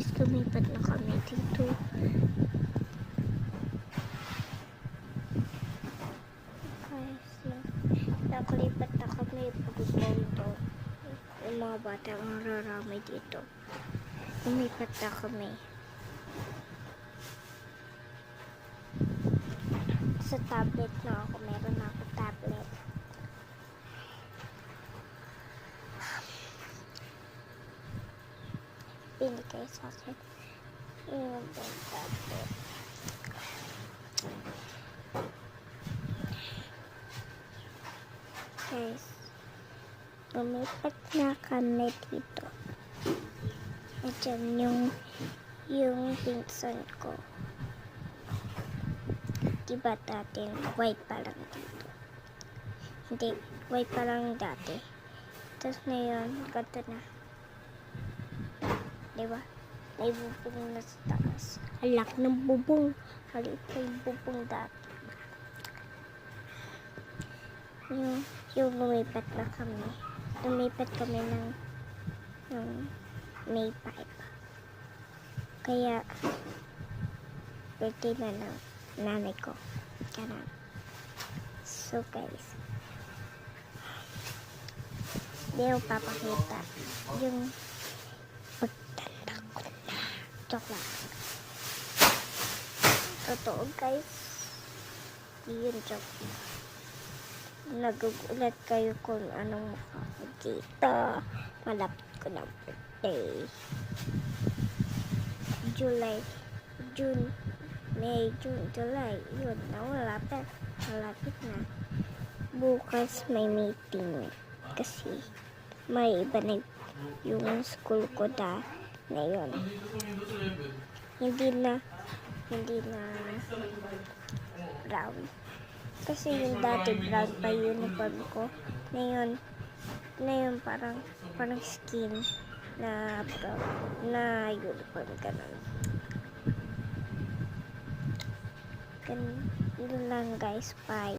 guys, lumipat na kami dito. Guys, na- nakalipat na kami pagkaw ito. Yung mga bata ang raramay dito. Lumipat na kami. Sa tablet na ako tablet. Binigay sa akin. Yung tablet. Guys, lumipat na kami dito. At yan yung, yung pinsan ko. Diba dati, white pa lang dito. Hindi, white pa lang dati. Tapos ngayon, ganito na. Diba? May bubong na sa taas. Alak ng bubong. Halit pa bubong dati. Yung, yung lumipat na kami. Lumipat kami ng, ng May 5. Kaya, birthday na ng nanay ko. Ganun. So, guys, hindi ko papakita yung. Joke lang. Totoo, guys. Hindi yun joke. Nagugulat kayo kung anong mukha dito. Malapit ko ng birthday. July, June, May, June, July. Yun, na malapit. Malapit na. Bukas may meeting. Kasi may iba na yung school ko da na yun. Hindi na, hindi na brown. Kasi yung dati brown pa yung uniform ko. Ngayon, ngayon parang, parang skin na brown, na uniform ganun. Ganun lang guys, bye.